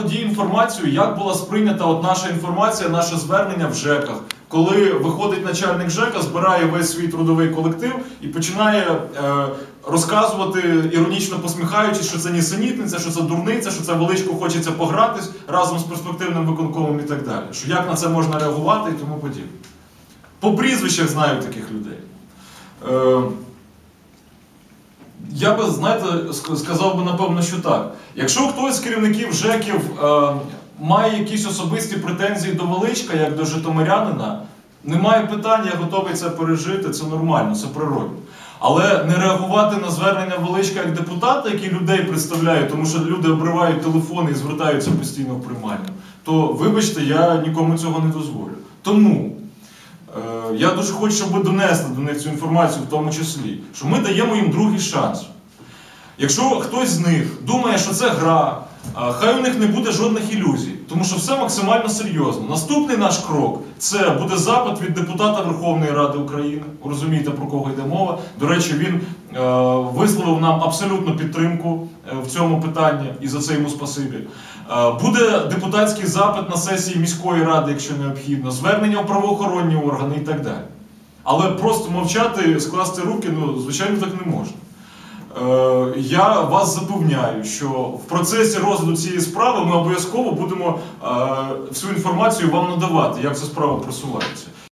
володію інформацією, як була сприйнята от наша інформація, наше звернення в ЖЕКах. Коли виходить начальник ЖЕКа, збирає весь свій трудовий колектив і починає е, розказувати, іронічно посміхаючись, що це нісенітниця, що це дурниця, що це величко хочеться погратись разом з перспективним виконкомом і так далі. Що як на це можна реагувати і тому подібне. По прізвищах знаю таких людей. Е, я би, знаєте, сказав би напевно, що так. Якщо хтось з керівників ЖЕКів е, має якісь особисті претензії до Величка, як до Житомирянина, немає питань, я готовий це пережити, це нормально, це природно. Але не реагувати на звернення Величка як депутата, який людей представляє, тому що люди обривають телефони і звертаються постійно в приймальню, то вибачте, я нікому цього не дозволю. Тому Я дуже хочу, щоб ви донесли до них цю інформацію, в тому числі, що ми даємо їм другий шанс. Якщо хтось з них думає, що це гра, хай у них не буде жодних ілюзій, тому що все максимально серйозно. Наступний наш крок це буде запит від депутата Верховної Ради України. Розумієте, про кого йде мова. До речі, він е, висловив нам абсолютну підтримку е, в цьому питанні, і за це йому спасибі. Е, Буде депутатський запит на сесії міської ради, якщо необхідно, звернення в правоохоронні органи і так далі. Але просто мовчати, скласти руки, ну, звичайно, так не можна. Е, Я вас запевняю, що в процесі розгляду цієї справи ми обов'язково будемо е, всю інформацію вам надавати, як ця справа просувається.